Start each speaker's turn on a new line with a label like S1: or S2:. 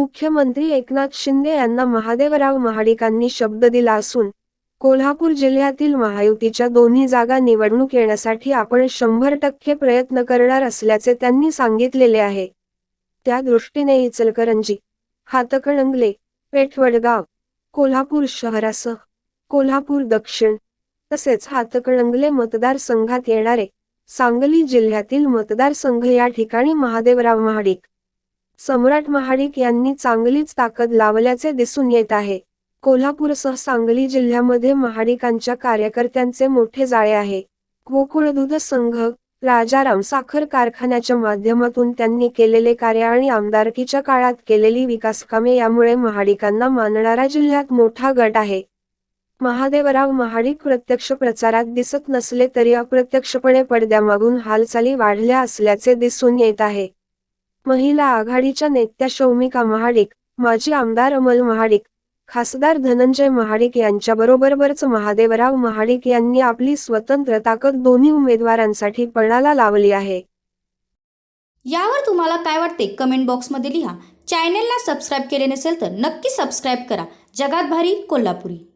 S1: मुख्यमंत्री एकनाथ शिंदे यांना महादेवराव महाडिकांनी शब्द दिला असून कोल्हापूर जिल्ह्यातील महायुतीच्या दोन्ही जागा निवडणूक येण्यासाठी आपण शंभर टक्के प्रयत्न करणार असल्याचे त्यांनी सांगितलेले आहे. त्या दृष्टीने इचलकरंजी हातकणंगले पेठवडगाव कोल्हापूर शहरासह कोल्हापूर दक्षिण तसेच हातकणंगले मतदारसंघात येणारे सांगली जिल्ह्यातील मतदारसंघ या ठिकाणी महादेवराव महाडिक सम्राट महाडिक यांनी चांगलीच ताकद लावल्याचे दिसून येत आहे. कोल्हापूरसह सांगली जिल्ह्यामध्ये महाडिकांच्या कार्यकर्त्यांचे मोठे जाळे आहे. गोकुळ दूध संघ राजाराम साखर कारखान्याच्या माध्यमातून त्यांनी केलेले कार्य आणि आमदारकीच्या काळात केलेली विकासकामे यामुळे महाडिकांना मानणारा जिल्ह्यात मोठा गट आहे. महादेवराव महाडिक प्रत्यक्ष प्रचारात दिसत नसले तरी अप्रत्यक्षपणे पडद्यामागून हालचाली वाढल्या असल्याचे दिसून येत आहे. महिला आघाडीच्या नेत्या शौमिका महाडिक माजी आमदार अमल महाडिक खासदार धनंजय महाडिक यांच्याबरोबरच महादेवराव महाडिक यांनी आपली स्वतंत्र ताकद दोन्ही उमेदवारांसाठी पणाला लावली आहे.
S2: यावर तुम्हाला काय वाटते? कमेंट बॉक्समध्ये लिहा. चॅनेलला सबस्क्राईब केले नसेल तर नक्की सबस्क्राईब करा. जगात भारी कोल्हापुरी.